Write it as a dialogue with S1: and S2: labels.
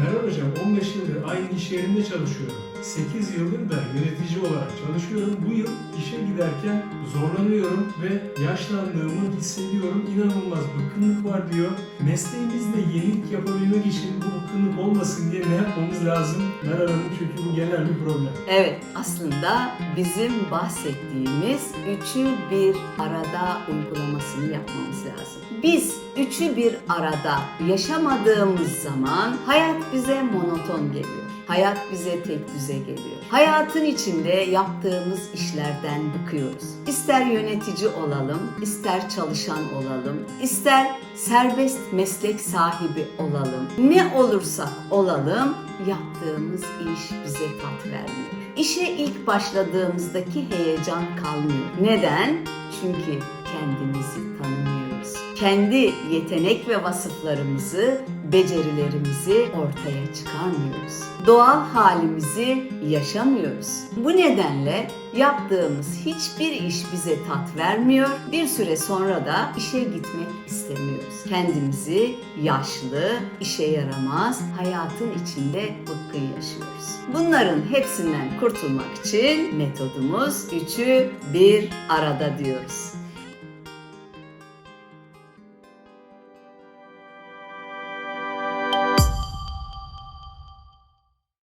S1: Amen. Meral Hocam 15 yıldır aynı iş yerinde çalışıyorum. 8 yıldır da yönetici olarak çalışıyorum. Bu yıl işe giderken zorlanıyorum ve yaşlandığımı hissediyorum. İnanılmaz bıkkınlık var diyor. Mesleğimizde yenilik yapabilmek için bu bıkkınlık olmasın diye ne yapmamız lazım? Meral Hanım çünkü bu genel bir problem.
S2: Evet, aslında bizim bahsettiğimiz üçü bir arada uygulamasını yapmamız lazım. Biz üçü bir arada yaşamadığımız zaman hayat bize monoton geliyor. Hayat bize tek düze geliyor. Hayatın içinde yaptığımız işlerden bıkıyoruz. İster yönetici olalım, ister çalışan olalım, ister serbest meslek sahibi olalım. Ne olursak olalım yaptığımız iş bize tat vermiyor. İşe ilk başladığımızdaki heyecan kalmıyor. Neden? Çünkü kendimizi tanımıyoruz. Kendi yetenek ve vasıflarımızı, becerilerimizi ortaya çıkarmıyoruz. Doğal halimizi yaşamıyoruz. Bu nedenle yaptığımız hiçbir iş bize tat vermiyor. Bir süre sonra da işe gitmek istemiyoruz. Kendimizi yaşlı, işe yaramaz, hayatın içinde bıkkı yaşıyoruz. Bunların hepsinden kurtulmak için metodumuz üçü bir arada diyoruz.